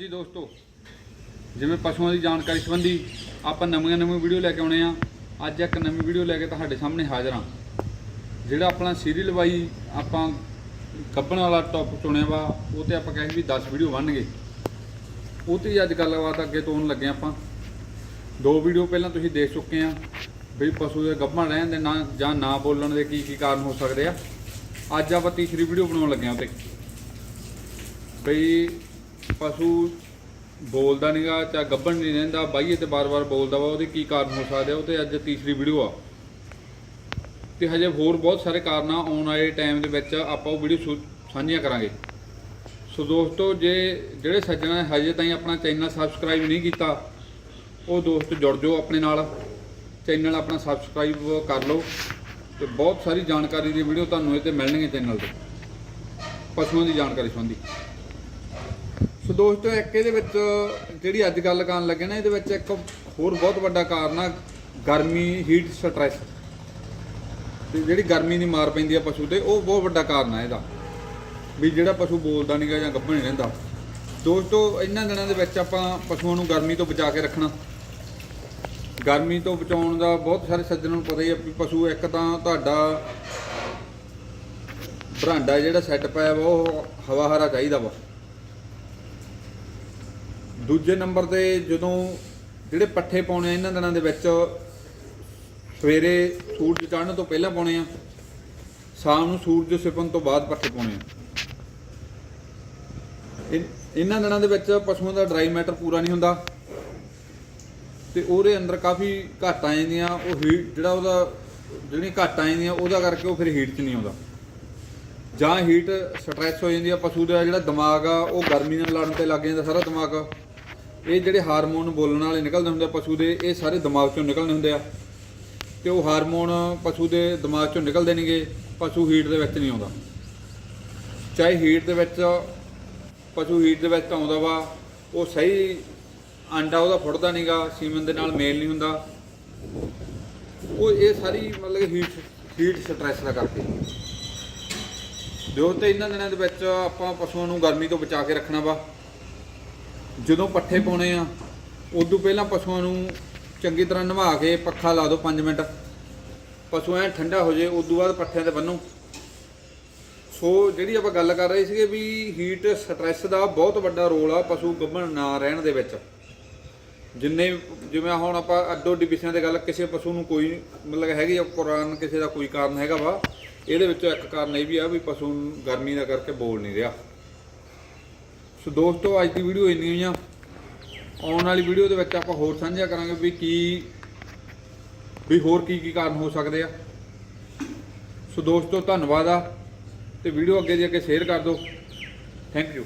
ਜੀ ਦੋਸਤੋ, ਜਿਵੇਂ ਪਸ਼ੂਆਂ ਦੀ ਜਾਣਕਾਰੀ ਸੰਬੰਧੀ ਆਪਾਂ ਨਵੀਆਂ ਨਵੀਆਂ ਵੀਡੀਓ ਲੈ ਕੇ ਆਉਣੇ ਆ। ਅੱਜ ਇੱਕ ਨਵੀਂ ਵੀਡੀਓ ਲੈ ਕੇ ਤੁਹਾਡੇ ਸਾਹਮਣੇ ਹਾਜ਼ਰ ਹਾਂ। ਜਿਹੜਾ ਆਪਣਾ ਸੀਰੀਅਲ ਵਾਈ ਆਪਾਂ ਕੱਪਣ ਵਾਲਾ ਟੌਪ ਚੁਣਿਆ ਵਾ, ਉਹ ਤੇ ਆਪਾਂ ਕਹੇ ਵੀ 10 ਵੀਡੀਓ ਬਣਨਗੇ। ਉਹ ਤੇ ਅੱਜ ਗੱਲਬਾਤ ਅੱਗੇ ਤੋਰਨ ਲੱਗੇ ਆਪਾਂ। ਦੋ ਵੀਡੀਓ ਪਹਿਲਾਂ ਤੁਸੀਂ ਦੇਖ ਚੁੱਕੇ ਆ ਵੀ ਪਸ਼ੂ ਦੇ ਗੱਭਣ ਰਹਿਣ ਦੇ ਨਾ ਜਾਂ ਨਾ ਬੋਲਣ ਦੇ ਕੀ ਕੀ ਕਾਰਨ ਹੋ ਸਕਦੇ ਆ। ਅੱਜ ਆਪਾਂ ਤੀਸਰੀ ਵੀਡੀਓ ਬਣਾਉਣ ਲੱਗੇ ਆ ਤੇ। ਬਈ ਪਸ਼ੂ ਬੋਲਦਾ ਨਹੀਂਗਾ ਚਾ ਗੱਭਣ ਨਹੀਂ ਰਹਿੰਦਾ, ਬਾਈਏ ਤੇ ਬਾਰ-ਬਾਰ ਬੋਲਦਾ ਵਾ, ਉਹਦੇ ਕੀ ਕਾਰਨ ਹੋ ਸਕਦੇ ਆ ਉਹ ਤੇ ਅੱਜ ਤੀਸਰੀ ਵੀਡੀਓ ਆ। ਤੇ ਹਜੇ ਹੋਰ ਬਹੁਤ ਸਾਰੇ ਕਾਰਨ ਆਉਣ ਵਾਲੇ ਟਾਈਮ ਦੇ ਵਿੱਚ ਆਪਾਂ ਉਹ ਵੀਡੀਓ ਸਾਂਝੀਆਂ ਕਰਾਂਗੇ। ਸੋ ਦੋਸਤੋ, ਜੇ ਜਿਹੜੇ ਸੱਜਣਾ ਹਜੇ ਤਾਈਂ ਆਪਣਾ ਚੈਨਲ ਸਬਸਕ੍ਰਾਈਬ ਨਹੀਂ ਕੀਤਾ, ਉਹ ਦੋਸਤ ਜੁੜ ਜਾਓ ਆਪਣੇ ਨਾਲ। ਚੈਨਲ ਆਪਣਾ ਸਬਸਕ੍ਰਾਈਬ ਕਰ ਲਓ ਤੇ ਬਹੁਤ ਸਾਰੀ ਜਾਣਕਾਰੀ ਦੀ ਵੀਡੀਓ ਤੁਹਾਨੂੰ ਇਹ ਤੇ ਮਿਲਣਗੀਆਂ ਚੈਨਲ ਤੇ। ਪਸ਼ੂਆਂ ਦੀ ਜਾਣਕਾਰੀ ਸੰਬੰਧੀ। ਸੋ ਦੋਸਤੋ, ਇੱਕ ਇਹਦੇ ਵਿੱਚ ਜਿਹੜੀ ਅੱਜ ਗੱਲ ਕਰਨ ਲੱਗੇ ਨਾ, ਇਹਦੇ ਵਿੱਚ ਇੱਕ ਹੋਰ ਬਹੁਤ ਵੱਡਾ ਕਾਰਨ ਆ, ਗਰਮੀ ਹੀਟ ਸਟ੍ਰੈਸ ਤੇ ਜਿਹੜੀ ਗਰਮੀ ਦੀ ਮਾਰ ਪੈਂਦੀ ਆ ਪਸ਼ੂ ਤੇ, ਉਹ ਬਹੁਤ ਵੱਡਾ ਕਾਰਨ ਆ ਇਹਦਾ। ਵੀ ਜਿਹੜਾ ਪਸ਼ੂ ਬੋਲਦਾ ਨਹੀਂਗਾ ਜਾਂ ਗੱਭਣ ਨਹੀਂ ਰਹਿੰਦਾ। ਦੋਸਤੋ, ਇਹਨਾਂ ਦਿਨਾਂ ਦੇ ਵਿੱਚ ਆਪਾਂ ਪਸ਼ੂਆਂ ਨੂੰ ਗਰਮੀ ਤੋਂ ਬਚਾ ਕੇ ਰੱਖਣਾ। ਗਰਮੀ ਤੋਂ ਬਚਾਉਣ ਦਾ ਬਹੁਤ ਸਾਰੇ ਸੱਜਣਾਂ ਨੂੰ ਪਤਾ ਹੀ ਆ ਵੀ ਪਸ਼ੂ ਇੱਕ ਤਾਂ ਤੁਹਾਡਾ ਬਰਾਂਡਾ ਜਿਹੜਾ ਸੈੱਟ ਪਾਇਆ ਵਾ ਉਹ ਹਵਾ ਹਰਾ ਚਾਹੀਦਾ ਵਾ। ਦੂਜੇ ਨੰਬਰ ਤੇ ਜਦੋਂ ਜਿਹੜੇ ਪੱਠੇ ਪਾਉਣੇ ਆ, ਇਹਨਾਂ ਦਿਨਾਂ ਦੇ ਵਿੱਚ ਸਵੇਰੇ ਸੂਰਜ ਚੜ੍ਹਨ ਤੋਂ ਪਹਿਲਾਂ ਪਾਉਣੇ ਆ, ਸ਼ਾਮ ਨੂੰ ਸੂਰਜ ਛਿਪਣ ਤੋਂ ਬਾਅਦ ਪੱਠੇ ਪਾਉਣੇ ਆ। ਇਨ- ਇਹਨਾਂ ਦਿਨਾਂ ਦੇ ਵਿੱਚ ਪਸ਼ੂਆਂ ਦਾ ਡਰਾਈ ਮੈਟਰ ਪੂਰਾ ਨਹੀਂ ਹੁੰਦਾ ਤੇ ਉਹਦੇ ਅੰਦਰ ਕਾਫੀ ਘਾਟਾਂ ਆ ਜਾਂਦੀਆਂ, ਉਹ ਹੀਟ ਜਿਹੜਾ ਉਹਦਾ, ਜਿਹੜੀਆਂ ਘਾਟਾਂ ਆ ਜਾਂਦੀਆਂ, ਉਹਦਾ ਕਰਕੇ ਉਹ ਫਿਰ ਹੀਟ 'ਚ ਨਹੀਂ ਆਉਂਦਾ। ਜਾਂ ਹੀਟ ਸਟ੍ਰੈਸ ਹੋ ਜਾਂਦੀ ਆ ਪਸ਼ੂ ਦਾ, ਜਿਹੜਾ ਦਿਮਾਗ ਆ, ਉਹ ਗਰਮੀ ਨਾਲ ਲੜਨ ਤੇ ਲੱਗ ਜਾਂਦਾ, ਸਾਰਾ ਦਿਮਾਗ। ਇਹ ਜਿਹੜੇ ਹਾਰਮੋਨ ਬੋਲਣ ਵਾਲੇ ਨਿਕਲਦੇ ਹੁੰਦੇ ਆ ਪਸ਼ੂ ਦੇ, ਇਹ ਸਾਰੇ ਦਿਮਾਗ ਚੋਂ ਨਿਕਲਣੇ ਹੁੰਦੇ ਆ। ਤੇ ਉਹ ਹਾਰਮੋਨ ਪਸ਼ੂ ਦੇ ਦਿਮਾਗ ਚੋਂ ਨਿਕਲਦੇ ਨਹੀਂਗੇ, ਪਸ਼ੂ ਹੀਟ ਦੇ ਵਿੱਚ ਨਹੀਂ ਆਉਂਦਾ। ਚਾਹੇ ਹੀਟ ਦੇ ਵਿੱਚ ਪਸ਼ੂ ਹੀਟ ਦੇ ਵਿੱਚ ਆਉਂਦਾ ਵਾ, ਉਹ ਸਹੀ ਆਂਡਾ ਉਹਦਾ ਫੁੱਟਦਾ ਨਹੀਂਗਾ ਸੀਮਨ ਦੇ ਨਾਲ ਮੇਲ ਨਹੀਂ ਹੁੰਦਾ। ਉਹ ਇਹ ਸਾਰੀ ਮਤਲਬ ਹੀਟ ਹੀਟ ਸਟ੍ਰੈਸ ਦਾ ਕਰਕੇ। ਜੋ ਤੇ ਇਹਨਾਂ ਦਿਨਾਂ ਦੇ ਵਿੱਚ ਆਪਾਂ ਪਸ਼ੂਆਂ ਨੂੰ ਗਰਮੀ ਤੋਂ ਬਚਾ ਕੇ ਰੱਖਣਾ ਵਾ। ਜਦੋਂ ਪੱਠੇ ਪਾਉਣੇ ਆ, ਉਦੋਂ ਪਹਿਲਾਂ ਪਸ਼ੂਆਂ ਨੂੰ ਚੰਗੀ ਤਰ੍ਹਾਂ ਨਵਾ ਕੇ ਪੱਖਾ ਲਾ ਦਿਓ 5 ਮਿੰਟ। ਪਸ਼ੂ ਐ ਠੰਡਾ ਹੋ ਜੇ, ਉਦੋਂ ਬਾਅਦ ਪੱਠਿਆਂ ਤੇ ਬੰਨੋ। ਸੋ ਜਿਹੜੀ ਆਪਾਂ ਗੱਲ ਕਰ ਰਹੇ ਸੀਗੇ ਵੀ ਹੀਟ ਸਟ੍ਰੈਸ ਦਾ ਬਹੁਤ ਵੱਡਾ ਰੋਲ ਆ ਪਸ਼ੂ ਗੱਭਣ ਨਾ ਰਹਿਣ ਦੇ ਵਿੱਚ। ਜਿੰਨੇ ਜਿਵੇਂ ਹੁਣ ਆਪਾਂ ਅੱਡੋ ਅੱਡੀ ਵਿਸ਼ਿਆਂ ਤੇ ਗੱਲ, ਕਿਸੇ ਪਸ਼ੂ ਨੂੰ ਕੋਈ ਮਤਲਬ ਹੈਗੀ ਆ ਕੁਰਾਨ, ਕਿਸੇ ਦਾ ਕੋਈ ਕਾਰਨ ਹੈਗਾ ਵਾ, ਇਹਦੇ ਵਿੱਚੋਂ ਇੱਕ ਕਾਰਨ ਇਹ ਵੀ ਆ ਵੀ ਪਸ਼ੂ ਗਰਮੀ ਦਾ ਕਰਕੇ ਬੋਲ ਨਹੀਂ ਰਿਹਾ। ਸੋ ਦੋਸਤੋ, ਅੱਜ ਦੀ ਵੀਡੀਓ ਇੰਨੀ ਹੋਈਆਂ ਆਉਣ ਵਾਲੀ ਵੀਡੀਓ ਦੇ ਵਿੱਚ ਆਪਾਂ ਹੋਰ ਸਾਂਝਾ ਕਰਾਂਗੇ ਵੀ ਕੀ ਵੀ ਹੋਰ ਕੀ ਕੀ ਕਾਰਨ ਹੋ ਸਕਦੇ ਆ। ਸੋ ਦੋਸਤੋ, ਧੰਨਵਾਦ ਆ। ਤੇ ਵੀਡੀਓ ਅੱਗੇ ਦੀ ਅੱਗੇ ਸ਼ੇਅਰ ਕਰ ਦਿਓ। Thank you